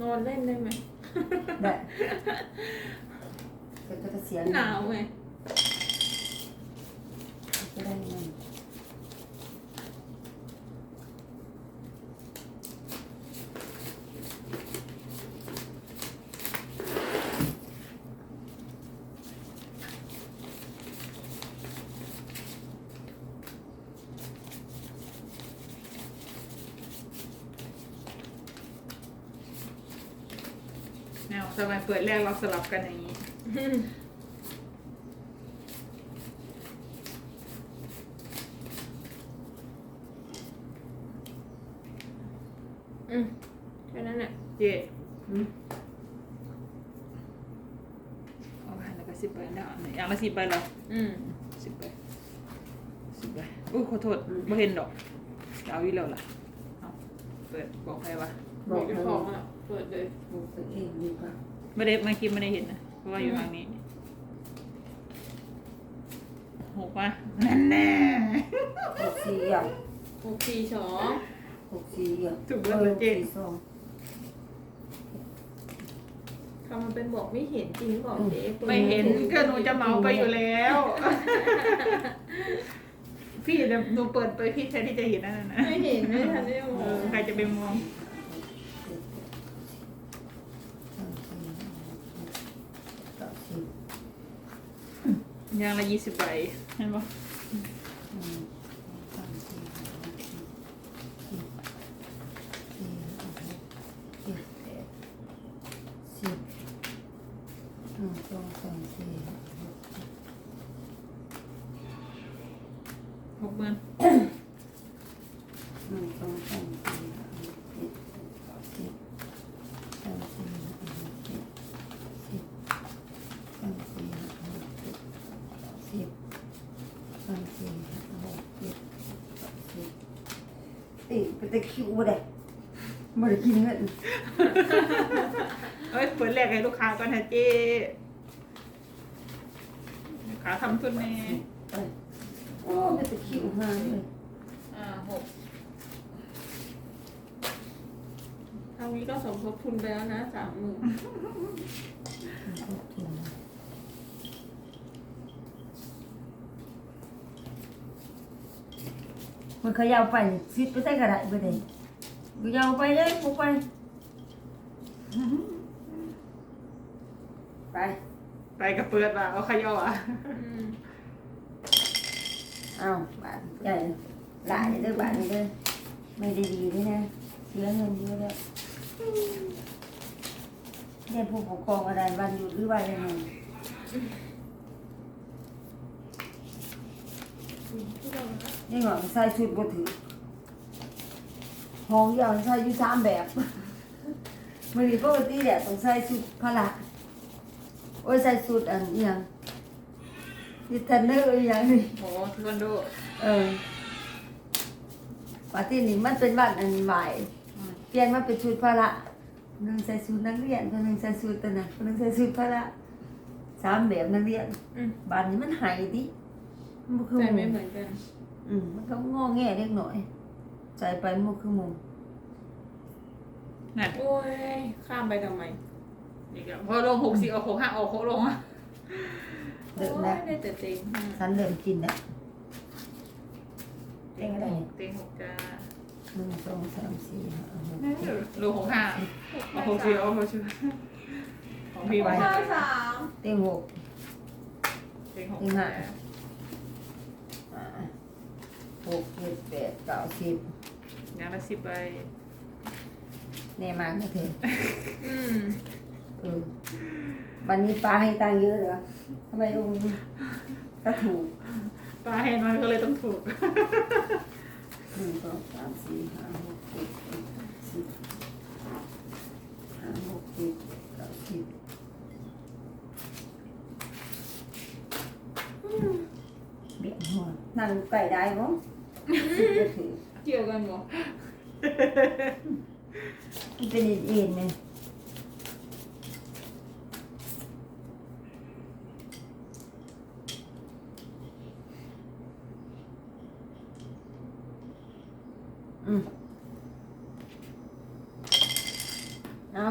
นอนเล่นได้ไหมได้แต่ก็จะเสียหนาวไงจะได้เงิน แนวสมัย เปิดแรกเราสลับกันอย่างนี้ อืมแค่นั้นแหละเย่อืมเอาไปแล้วก็สิบใบแล้วอันไหนอย่างละสิบใบเหรออืมสิบใบสิบใบอุ้ยขอโทษไม่เห็นดอกเอาอีกแล้วล่ะเอาเปิดบอกใครวะบบออกกเลเจ้ายของอะ เปิดเลย บอกตัวเองดีกว่า ไม่ได้เมื่อกี้ไม่ได้เห็นนะเพราะว่าอยู่ทางนี้หกมาแน่แน่หกสี่อย่างหกสี่สองหกสี่อย่างถูกแล้วเหรอเจ๊หกสี่สองทำมันเป็นบอกไม่เห็นจริงหรือเปล่าเจ๊ไม่เห็นก็หนูจะเมาไปอยู่แล้ว พี่เดี๋ยวหนูเปิดไปพี่แทนที่จะเห็นนั่นนะไม่เห็นไม่ทันได้มเออองใครจะไปมอง สามสี่ห้าหกเก้าสิบ ยางละยี่สิบใบเห็นปะ หนึ่งสองสามสี่ห้าหกเจ็ดสิบสี่ห้าหกเจ็ดแปดสิบหนึ่งสองสามสี่ห้าหก หกหมื่น หนึ่งสองสามสี่ห้าหกเจ็ดแปดเก้าสิบสามสี่ห้าหกเจ็ดสิบสามสี่ห้าหกเจ็ด สิบสามสี่ห้าหกเจ็ดสิบติไปตะคิวบ่ได้บ่ได้กินเงินเอ้ยเปิดแรกให้ลูกค้าก่อนนะเจ๊ลูกค้าทำทุนแน่โอ้ไปตะคิวหาเลยอ่าหกทางนี้ก็สมทบทุนไปแล้วนะสามหมื่น ขอบคุณนะ มันเขยาวไปซิดไปใส่กระดาษไปเลยเขยาวไปเลยกูไป ไป ไปกับเปิดว่ะเอาขย่ออะอืมเอาบาทใหญ่หลายเด้อบาทนี้เด้อไม่ได้ดีด้วยนะเสียเงินเยอะแล้วเนี่ยผู้ปกครองอะไรวันหยุดหรือว่ายังไง ที่เรา นะคะนี่หวังใส่ชุดบ่ถือห้องยาวใส่อยู่สามแบบมือนี้ปกติเนี่ยต้องใส่ชุดพละโอ้ยใส่ชุดอันเอียงดิทันเนอร์อีหยังนี่โอ้ทวนดูเออปาที่นี่มันเป็นบ้านอันใหม่อืมเปลี่ยนมาเป็นชุดพละหนึ่งใส่ชุดนักเรียนคนหนึ่งใส่ชุดตัวนั้นคนหนึ่งใส่ชุดพละสามแบบนักเรียนอืมบ้านนี้มันหายดิ มันบ่คือใจหไม่มู่เหมือนกัน อืมมันก็งอแงเล็กหน่อย ใจไปมันบ่คือหมู่นั่นโอ้ย ข้ามไปทำไมอีกแล้วพอลงหกสี่เอาหกห้าเอาหกลงอะเดิมโอ้แล้วยได้แต่เต็งห้าฉันเริ่มกินแล้วเต็งอะไรเนี่ยเต็งหกจ้าหนึ่งสองสามสี่ห้าหกนั่นเจ็ดลงหกห้าเอาหกสี่เอาหกสี่ของพี่ไว้ห้าสามเต็งหกเต็งหกเต็ง ห้าอ่าหกเจ็ดแปดเก้าสิบยางละสิบใบแน่มากนะเธออืมเออวันนี้ป้าให้ตังค์เยอะเหรอทำไมลุงก็ถูกปลาเห็นมันก็เลยต้องถูก หนึ่งสองสามสี่ห้าหกเจ็ดแปดเก้าสิบห้าหกเจ็ดแปดเก้าสิบเบี่ยงหัว นั่งไก่ได้บ่สิบนาทีเกี่ยวกันบ่มันเป็นเอ็นๆเลยอืมเอา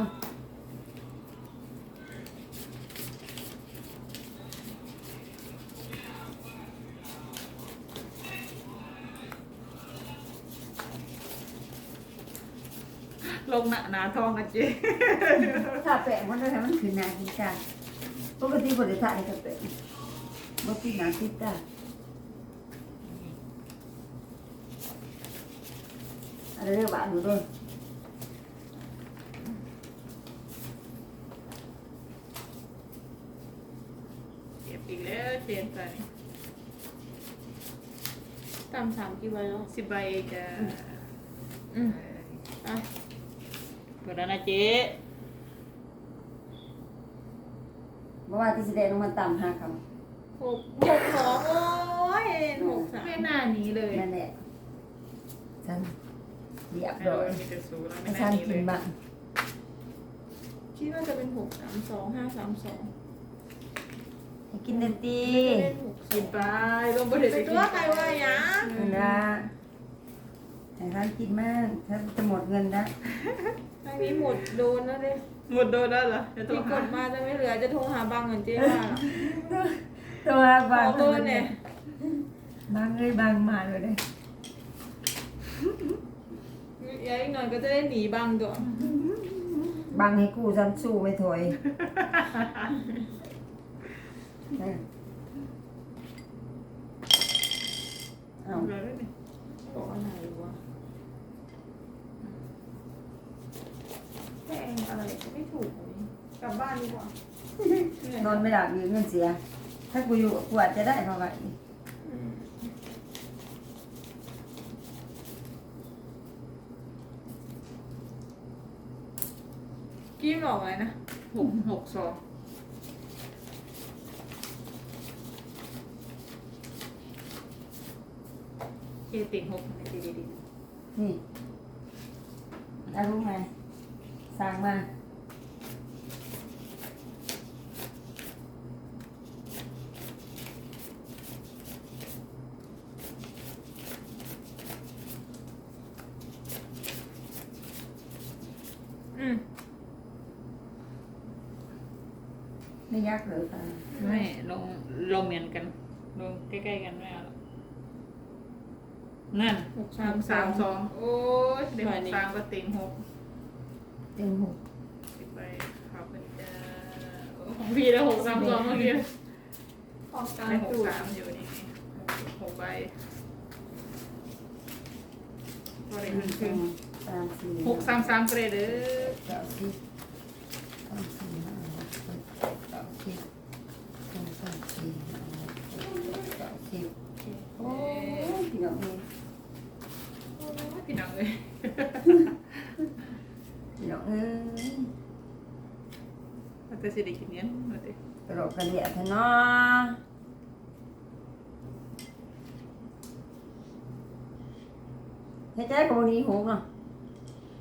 ลงหน้าหนาทองนะเจ๊ถ้าแปะมันได้ให้มันขึ้นหน้าขึ้นตาปกติบ่ได้ถ่ายกับแปะบ่ติดหน้าติดตาอะไรเรียกว่าหนูด้วยเก็บอีกแล้วเจ๊ไปตามสามกี่ใบแล้วสิบใบจะอืมอะเปิ ดแล้วนะเจ๊บ่ว่าที่แสดงลงมาต่ำหาคหกหกสองโอ้ยหกสามไม่น่าหนี้เลยำนั่นแหละฉันเรียบเอร้ออยมีแต่สูงแล้วไม่ให้น่าฉันหนี้กิเลนยบ้างคิดว่าจะเป็นหกสามสองห้าสามสองให้กินเต็มตีเล่นหกสกิอนงไปลงบนเด็ดไปตัวใครว่าหยังนั่นละให้ฉันกินมากฉันจะหมดเงินแล้ว ทางนี้หมดโดนแล้วเด้หมดโดนแล้วเหรอจะโทรที่กหาดมาจะไม่เหลือจะโทรหาบังเหมือนเจ๊ว่าเหรอตัวขบางอเบอร์เนี่ยบางเลยบางมาเลยเลยอย่าอีกหน่อยก็จะได้หนีบังตัวบางให้กูฉันสู้ไม่ถอยเออเอาเลยนี่บอกอะไรวะแพง อะไรก็ไม่ถูกเลยกลับบ้านดีกว่านอนไม่หลับมีเงินเสีย ถ้ากูอยู่กูอาจจะได้เพราะว่าอืมกี้บอกอะไรนะหกหกสองเจ๊ติ่งหกในดีดีนี่อารู้ไหม สั่งมาอืมไม่ยากเลยค่ะไม่ลงลงเหมือนกัน ลงใกล้ๆกันไม่เอาหรอกนั่นหกสามสามสองโอ้ยเดี๋ยวหกสามก็ติ่งหก เต็มหกสิบใบครับมันจะโอ้ของพี่แล้วหกสามสองเมื่อกี้ออกกลารได้หกตูดสามอยู่นี่หกใบก็ได้หเงินคืนสามสี่หกสามสามก็ได้เด้อเก้าสิบสามสี่ห้าหกเจ็ดแปดเก้าสิบสองสามสี่ห้าหกเจ็ดแปดเก้าสิบโอ้ยพี่น้องเอ้ยพี่น้องเลยพี่น้องเอ้ย เราจะสิได้กินเนี้ยมาเด้กระโดดกระเดียดเถอะเนาะเฮ้ยใจกับวันนี้หงเนาะ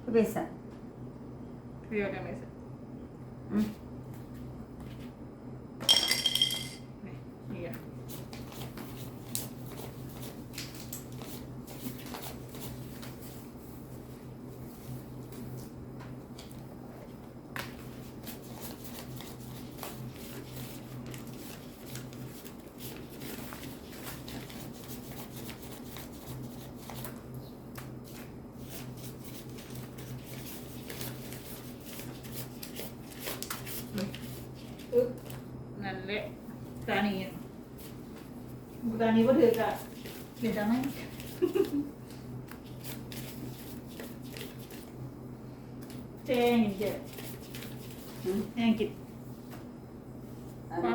ก็เป็นสัตว์เรียวกันไหมสิอืม นี่นี่อะ อึ๊บ นั่นแหละตานี้ตา นี้ว่าถือกะเปลี่ยนจังไหมเจ๊งเจ๊อืมแห้งกินอันนี้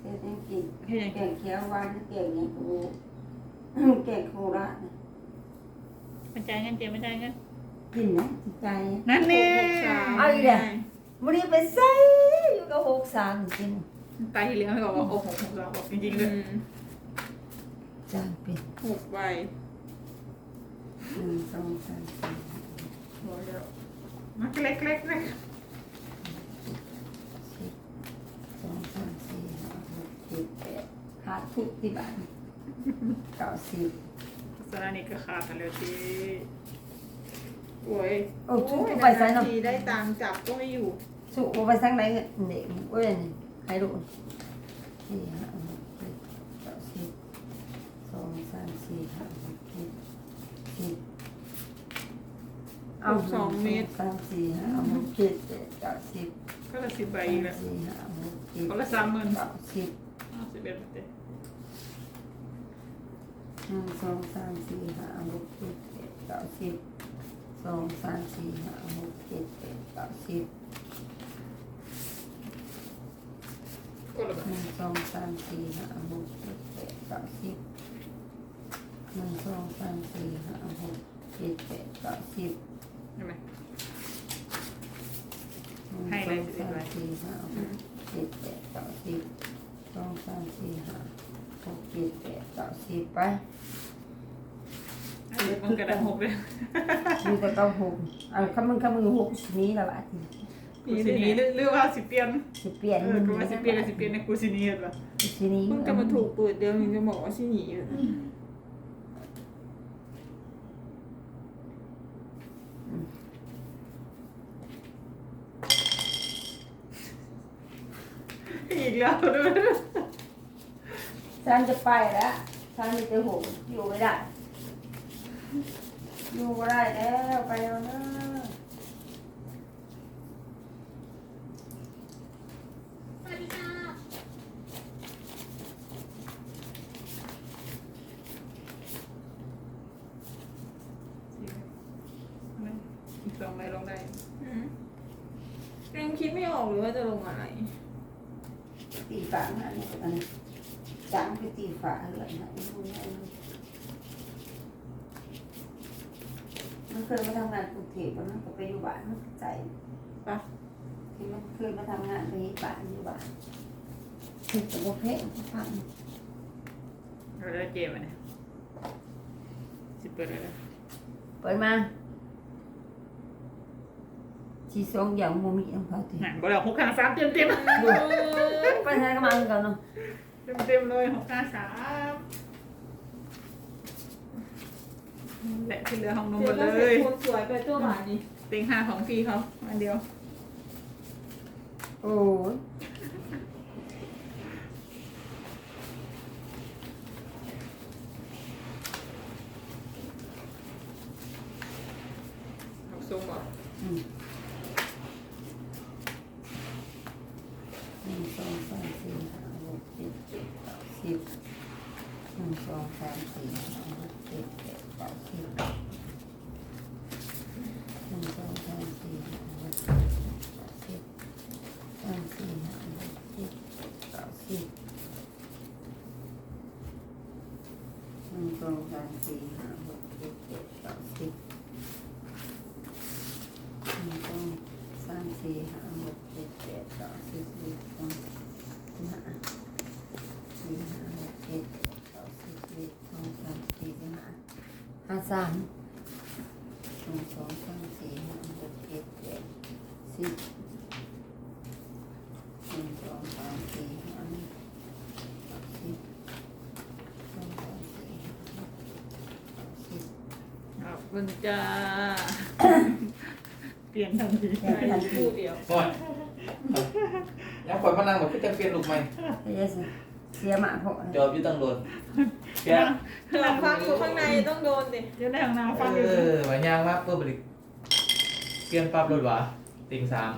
เฮ็ดให้กินให้ยังแกกินงเขียวหวานแกงเนี่ยกูแกงโคราชน่ะมันจ่ายเงินเจ๊ไม่จ่ายเงินกินนะจิตใจนั่นแน่หกสามเอาอีกแล้ว วันนี้ไปใส่อยู่กับหกสามจริง ตายที่เหลืองให้บอกว่าโอ้โหผมบอกจริงๆเลยอืมจานเป็นหกใบหนึ่งสองสามสี่บอกแล้วมันเล็กๆเล็กสิบสองสามสี่ห้าหกเจ็ดแปดขาดทุกที่บ้านเก้าสิบสถานีก็ขาดกันแล้วจีโอ้ยโอ้ชุบไปใส่เนาะทีได้ตังค์จับก็ไม่อยู่ชุบไปสักไหนเด็กเว้ยนี่ ให้ดูสี่ห้าหกเจ็ดแปดสิบสองสามสี่ห้าหกเจ็ดสิบเอาหนึ่สองสามสี่ห้าหกเจ็ดแปดเก้าสิบก็ละสิบใบอีกแล้ว สี่ห้าหกเจ็ดคนละสามหมื่น เก้าสิบอ้าวสิบเอ็ดเต็มหนึ่งสองสามสี่ห้าหกเจ็ดแปดเก้าสิบสองสามสี่ห้าหกเจ็ดแปดเก้าสิบ ก็ละ หนึ่งสองสามสี่ห้าหกเจ็ดแปดเก้าสิบหนึ่งสองสามสี่ห้าหกเจ็ดแปดเก้าสิบใช่ไหม หนึ่งให้สเลอยงสามสี่ห้าหกเจ็ดแปดเก้าสิบสองสามสี่ห้าหกเจ็ดแปดเก้าสิบไปอันนี้มันกระดานหกเลยมีแต่เก้าหกอันคำมึงคำมึงหกสินี้ละบาท กูสิหนี้หรือหรือว่าสิเปลี่ยนสิเปลี่ยนเออกูว่าสิเปลี่ยนก็สิเปลี่ยนในกูสิหนี้เห็นปะสินี้มึงจะมาถูกเปิดเดียวมึงจะบอกว่าชิหนีอยู่อีกแล้วด้วยฉันจะไปแล้วฉันมีแต่หกอยู่ไม่ได้อยู่ไม่ได้แล้วไปแล้วนะ สวัสดีค่ะ อีกสองใบลงได้ อืมยังคิดไม่ ออกเลยว่าจะลงอะไร ตีฝาหน้าเนี่ยกันจังไปตีฝาเลยนะไอ้พวกนี้มันเคยมาทำงานกรุงเทพมันก็ไปอยู่บ้านมันใจปะที่มันเคยมาทำงานไปบ้านอยู่บ้านคือแต่ว่าเพลงฟังเราได้เกมอะเนี่ยสิเปิดเลยนะเปิดมา ชีสองอย่างโมมีของเขาทีหนังบ่แล้วหกห้าสามเต็มเต็มดูไปไหนก็มาเหมือนกันเนาะเต็มเต็มเลยหกห้าสามแหละที่เหลือของนมหมเดี๋ยวดก็เลเสร็จยคนสวยไปตัวหวานนี่เต็งห้าของพี่เขาอันเดียว โอ้ย เอาซุ้มบอก อืมหนึ่งสองสามสี่ห้าหกเจ็ดแปดเก้าสิบหนึ่งสองสามสี่ห้าหกเจ็ดแปดเก้าสิบหนึ่งสองสามสี่ห้าหกเจ็ดแปดเก้าสิบสามสี่ห้าหกเจ็ดแปดเก้าสิบหนึ่งสองสามสี่ห้าหกเจ็ดแปดเก้าสิบ หนึ่งสองสามสี่ห้าหกเจ็ดแปดเก้าสิบสิบเอ็ดสองห้าสี่ห้าหกเจ็ดแปดเก้าสิบสิบเอ็ดสองสามสี่สิบห้าห้า สามหนึ่งสองสามสี่ห้าหกเจ็ดแปดสิบหนึ่งสองสามสี่ห้าหกเจ็ดสิบสองสามสี่ห้าหกเจ็ดสิบขอบคุณจ้า เปลี่ยนทันทีแปดพันคู่เดียวก่อนยังคอยมานั่งแบบพี่จะเปลี่ยนลูกไหมเยสเสียหมาเพราะจอบอยู่ตั้งโดน เปลี่ยนเราฟังอยู่ข้างในต้องโดนดิเดี๋ยวได้ของนางฟังเออยู่ อหมายยางมากเพื่อบริเปลี่ยนปั๊บเลยหวะติงสาม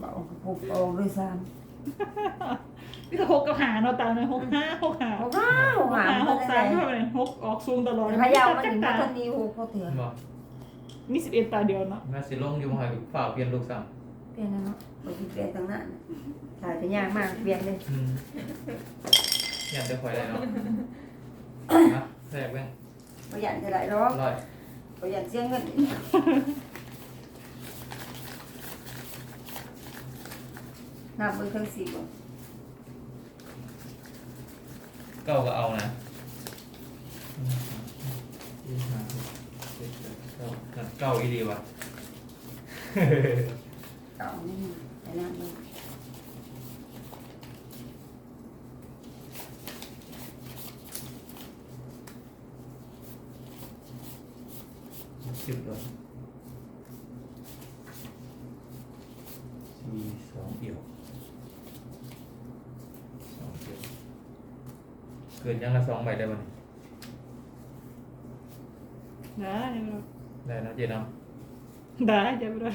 เบาปุบโอ้ด้วยซ้นี่ก็หกกับหาเนาะตาเนี่ยหกห้าหกหาำหโอ้กว้าวหาหาหกสามเลเท่ายไหร่หกออกซูมตลอดพยาวมันจัถึกงตาต้นนี้โอ้เขาเถื่อนบอกมีสิบเอ็ดตาเดียวเนาะมาสิลงอยู่มาหอยฝ่าเปลี่ยนลูกสามเปลี่ยนนะเนาะไปที่เปลี่ยนตั้งนั้นถ่ายไปยากมากเปลี่ยนเลยอืม อยากจะคอยได้เนาะนะแรกแม่งประหยัดจะได้หรอกร้อยประหยัดเสียเงินนับเบอร์ทั้งสี่บ่เก้าก็เอานะสี่ห้าหกเจ็ดแปดเก้านัดเก้าอีดีวะเก่านี่แต่นับเบอร์ สิบตัว สองเอี่ยวสองเอี่ยว เกินยังละสองใบได้บ้างได้ยังไม่รู้ได้นะเจน้ได้เดี๋ยวไปดู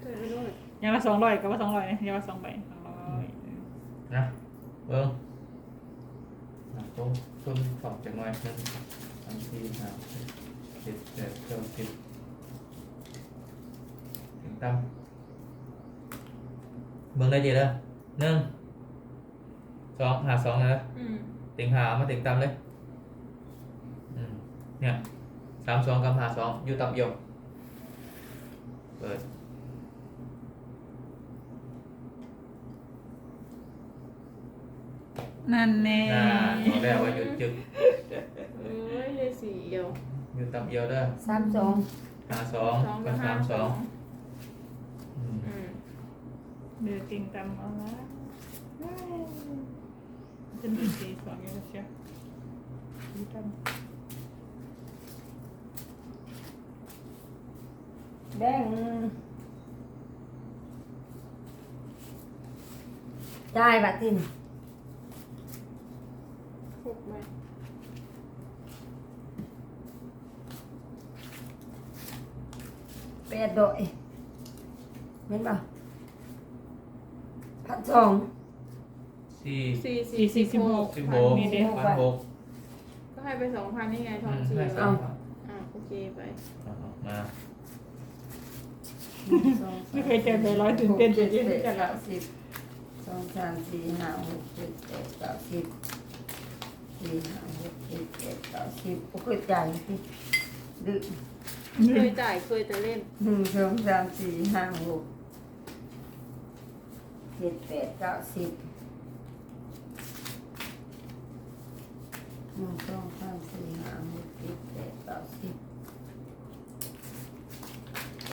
เปิดไปด้วยยังละสองร้อยกับว่าสองร้อยนะยังละสองใบสองร้อยำนะเบิ้งอะต้มต้มสองจากหน่อยหนึ่งสามสี่ห้าหกเจ็ดแปดเก้าสิบถึงตั้มเบิ้งได้เจแล้วหนึ่งสองหาสองนะอืม ติงหามาติงตามเลยอืมเนี่ยสามสองกับหาสองอยู่ต่ำเอียวเปิดนั่นแน่อ่าบอกแล้วว่าหยุดจึกเอ้ยเลยสีเอียวอยู่ต่ำเอียวเด้อสามสองหาสองสองกักับบสาห้ามสสอองงอืม อืม เดือดจริงตามเอาละ จะมีสี่สองยังไงเชียวดูตามแบงจ่ายบัตรทินหกใบแปดดอยเห็นป่ะพันสอง สี่สี่สี่สี่สิบหกสิบหกมีเดียวพันหกก็ให้ไปสองพันนี่ไงทอือนมสี่ให้สอะองพันอะโอเคไปเอาเอามาหนึ่งสองสาไม่เคยเจอใบร้อยตื่นเต้นหกเจ็ดเยแปอะดจังเก้าสิบสองสามสี่ห้าหกเจ็ดแปดเก้าสิบสี่ห้าหกเจ็ดแปดเก้าสิบโอ้ยจ่ายสิดึกเคยจ่ายเคยแต่เล่นหนึ่งสองสามสี่ห้าหกเจ็ดแปดเก้าสิบ หนึ่งสองสามสี่ห้าหกเจ็ดแปดเก้าสิบ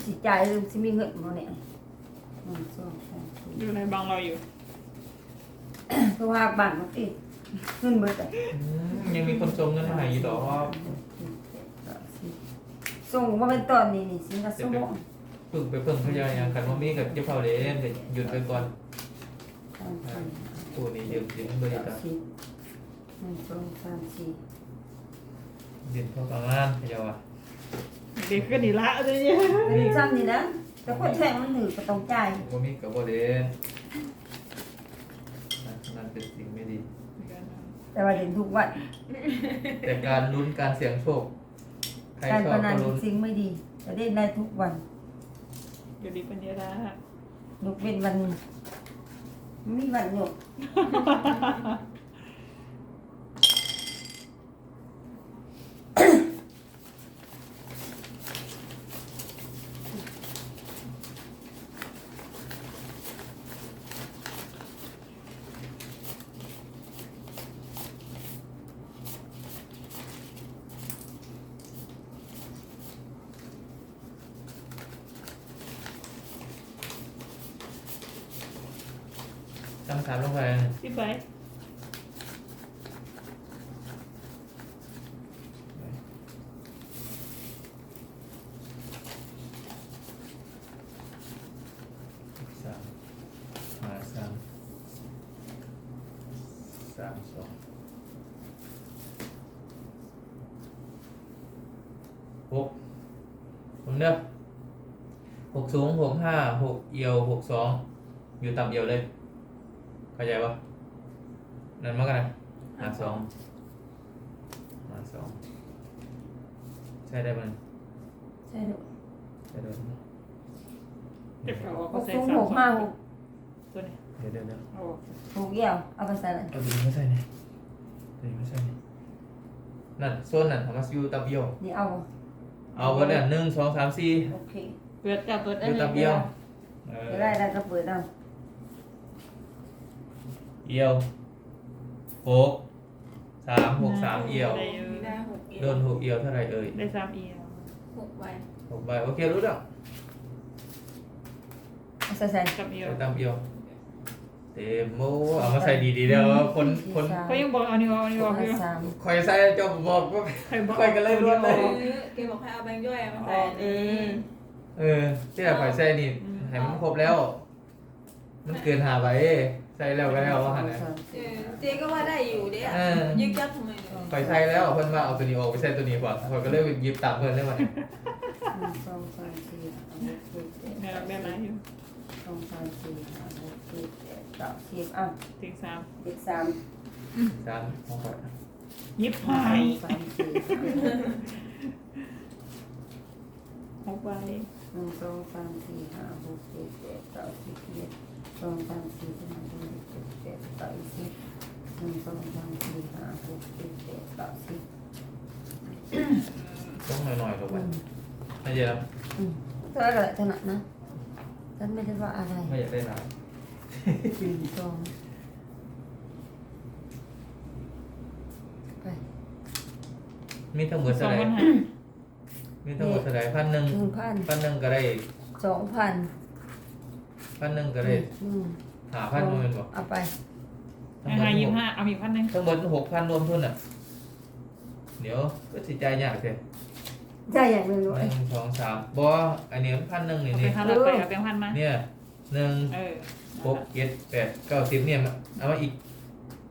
สิจ่ายลืมสิมีเงินบ่เนี่ยหนึ่งสองสามสี่อยู่ในบางเราอยู่ตัวหาบ้านมาติเงินเบิดอะอืมยังมีคนส่งเงินมาให้อยู่ดอกว่าส่งมาเป็นตอนนี้นี่สินะสมองฝึกไปเพิ่งพยายามกันว่ามีกับเจ้าเผาเล่นแต่หยุดไปก่อนสามสี่ตัวนี้ยืมยืมบริเก้าการสิบ หนึ่งสองสามสี่ยืมเข้าประมาณพยายามเด็กก็ดีละเลยเนี่ยเป็นซ้ำนี่นะแต่คนแทงมันถือก็ต้องจ่ายว่ามีกับว่าเล่นนั่นเป็นสิ่งไม่ดี แต่ว่าเห็นทุกวันแต่การลุ้นการเสี่ยงโชคใครการชอพบนัก็นลุ้นสิ่งไม่ดีจะเล่นได้ทุกวันอยู่ดีเป็นเยอะละยกเว้นวันไม่มีวันหยุด ตั้งถามลงไปที่ไปสามหาสามสามสองหกผมเด้อหกสูงหกห้าหกเอียวหกสองอยู่ต่ำเอียวเลย เข้าใจปะนั่นมากกันนะหาสองหาสองใช่ได้ปะใช่ด้วยใช่ได้ปะเด็กเขาหก็กใส่สูงสามหกห้าหกตัวนี้เดี๋ยวเดี๋ยวเดี๋ยวเอาหกเยี่ยวเอาไปใส่เลยเอาตัวนี้มาใส่เนี่ยตัวนี้มาใส่เนี่ยนั่นโซนนั่นทำมาอยู่ตับเอียว นี่เอาเอาไว้เนี่ยหนึ่งสองสามสี่โอเคเปิดจับเปิดออันยู่นี้ตับเอียวเออจะได้ได้ก็เปิดเอา เอียวหกสามหกสามเอียวได้มีได้หกเอียโดวนหกเอียวเท่าไหรเอ่ยได้สามเอียวหกใบหกใบโอเครู้แล้วเอาใส่ใส่สามเอียวใส่ตับเอียวเต็มโมเอามาใส่ดีๆเดี๋ยวคนคนเขายังบอกเอานี่เอานี่หเอากนี่ห้าสามคอยใส่เจ้าบอกว่า ใครบอกใครกันเลยรวดเลยเออแกบอกให้เอาแบงค์ย่อยมาใส่เออเออที่แต่คอยใส่นี่ให้มันครบแล้วเมันเกินหาไป ใส่แล้วก็แล้วว่าหันนะสองเอสี่อห้าเจ๊ก็ว่าได้อยู่เด้เออยึกยักทำไมเนี่ยไปใส่แล้วเพิ่นว่าเอาตัวนี้ออกไปใส่ตัวนี้ก่อนเพิ่นก็เลยหยิบตามเพิ่นได้วันนี้หนึ่งสองสามสี่ห้าหกเจ็ดแปดแม่รักแม่ร้ายอยู่สองสามสี่ห้าหกเจ็ดแปดเก้าสิบอะเต็งสามเด็กสามสามของก่อนยิบสอหางยสามสี่ห้าหกใบหนึ่งสองสามสี่ห้าหกเจ็ดแปดเก้าสิบเอ็ด สองสามสี่ห้าหกเจ็ดแปดเก้าสิบหนึ่งสองสามสี่ห้าหกเจ็ดแปดเก้าสิบต้องหน่อยๆลงไปอืมไม่เยอะอืมเท่าไหร่ถนัดนะฉันไม่ได้ว่าอะไรไม่อยากได้หลายหนึ่งสองไปมีทั้งหมดสเท่าองไหร่พันห้ามีทั้งหมดเท่าไหร่พันหนึ่งหนึ่งพันพันหนึ่งก็ได้สองพัน พันหนึ่งก็ได้อืมหาพันมันบอกเอาไปทั้งหมห้าดยี่ห้าเอาอีกพันหนึ่งทั้งหมดหกพันรวมทุนอะ เดี๋ยวก็สิจ่ายยากเลยได้อย่างหนึ่งด้วหยนึ่งสองสามบออันนี้พันหนึ่งนี่เอาไปนี่พันละไปเอาไปพันมาเนี่ยหนึ่งเออหกเจ็ดแปดเก้าสิบเนี่ยมาเอามาอีก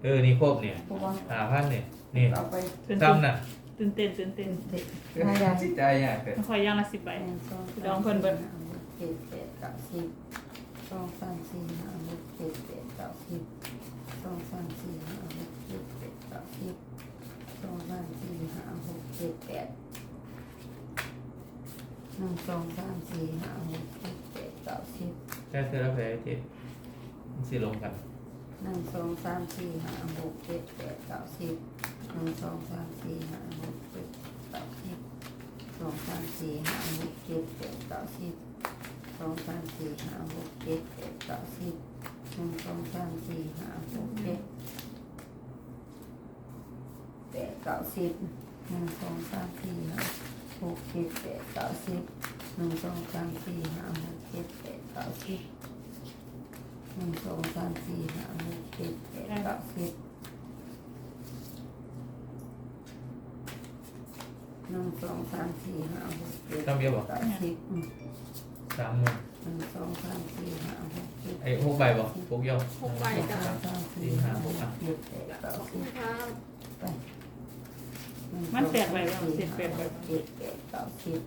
เออนี่ครบเนี่ยเพราะว่าหาพันเนี่ยนี่เอาไปตื่นซ้ำน่ะตื่นเต้นตื่นเต้นเด็กได้ยัง สิจ่ายยากเลยไม่ค่อยย่างละสิบใบ หนึ่งสองดองเพิ่นเบิดสามสี่ห้าหกเจ็ดแปดเก้าสิบ สองสามสี่ห้าหกเจ็ดแปดเก้าสิบสองสามสี่ห้าหกเจ็ดแปดเก้าสิบสองสามสี่ห้าหกเจ็ดแปดหนึ่งสองสามสี่ห้าหกเจ็ดแปดเก้าสิบแค่เธอแล้วแพ้เจ็ดมันสิลงกันหนึ่งสองสามสี่ห้าหกเจ็ดแปดเก้าสิบหนึ่งสองสามสี่ห้าหกเจ็ดเก้าสิบสองสามสี่ห้าหกเจ็ดแปดเก้าสิบ สองสามสี่ห้าหกเจ็ดแปดเก้าสิบหนึ่งสองสามสี่ห้าหกเจ็ดแปดเก้าสิบหนึ่งสองสามสี่ห้าหกเจ็ดแปดเก้าสิบหนึ่งสองสามสี่ห้าหกเจ็ดแปดเก้าสิบหนึ่งสองสามสี่ห้าหกเจ็ดแปดเก้าสิบหนึ่งสองสามสี่ห้าหกเจ็ดต้องเยอะบอกเก้าสิบอืม สามหมื่นหนึ่งสองสามสี่ห้าหกเจ็ดไอ้หกใบบอกหกเยอะหกใบสองจ้ะสามสี่ห้าหกเจ็ดแปดเก้าขอบสิคุบณครับไปหงมันแปดใบสองแล้วเจ็ดแปดใบสามสี่ห้าหกเจ็ดแปดเก้าสิบ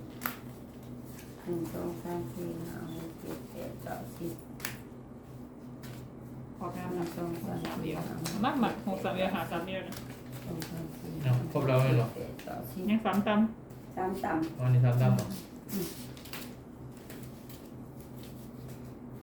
หนึ่งสองสามสี่ห้าหกเจ็ดแปดเก้าสิบขอกาหรนึ่นังบสองสามสามสี่เดียวห้าหกมากมากหกสามเดียวหาสามเดียวนะสองสามสี่เนาะครบแล้วไหมหรอเจ็ดแปดเก้าสิบยังสามตสามต่อ๋อนี่สามดำบอกำ